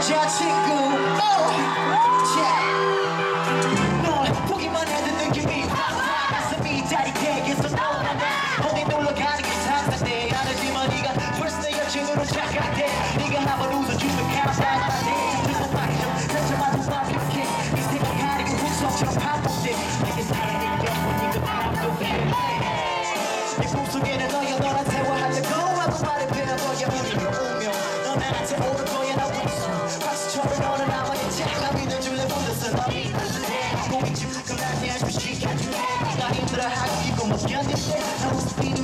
남자친구. oh, yeah. 널 보기만 해도 느낌이 팍팍 가슴이 짜릿해겠어 너만해 어디 놀러가는 게 상상돼 안 하지만 네가 벌써 내 여친으로 착각돼 네가 한번 웃어주면 감사하다.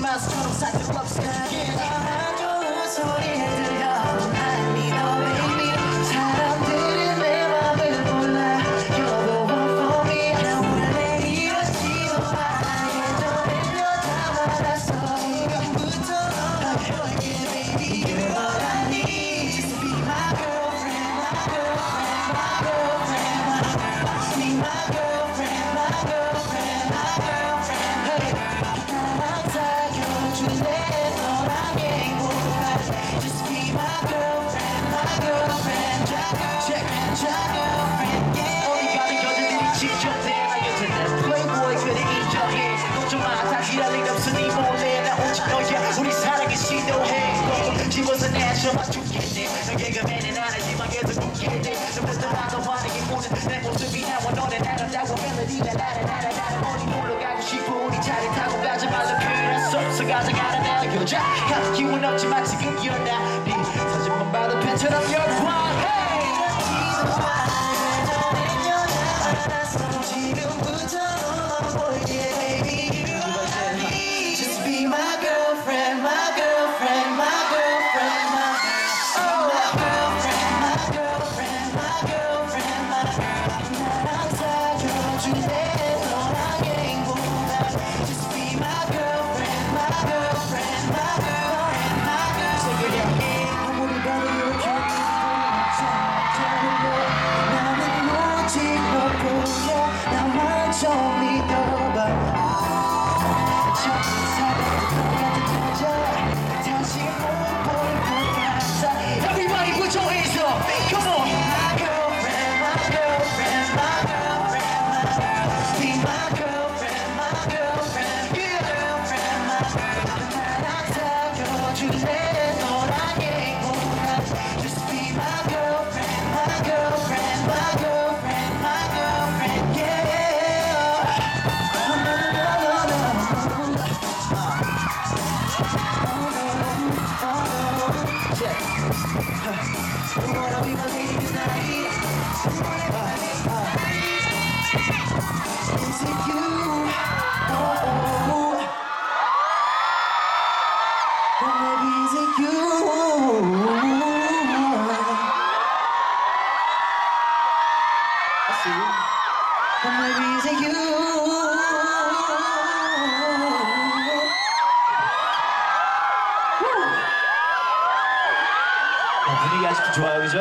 Mascara, sacrifice, Şöpas Türkiye'de Ögege benim anacığıma gezip Türkiye'de Sıvıstı bazı vardı ki bunun Ne bu tübi ne bu nore Ne rap dağ bu melody ne lare ne lare lare Oni mulu gaji şifu oni çare Tago gaji bazı köyüne sorsa gaji gara ne Göca Kalk ki unapçı maxi gün yönde Saçımın bağlı pençenem yok var Hey! to you. 분위기 아직도 좋아요, 그죠?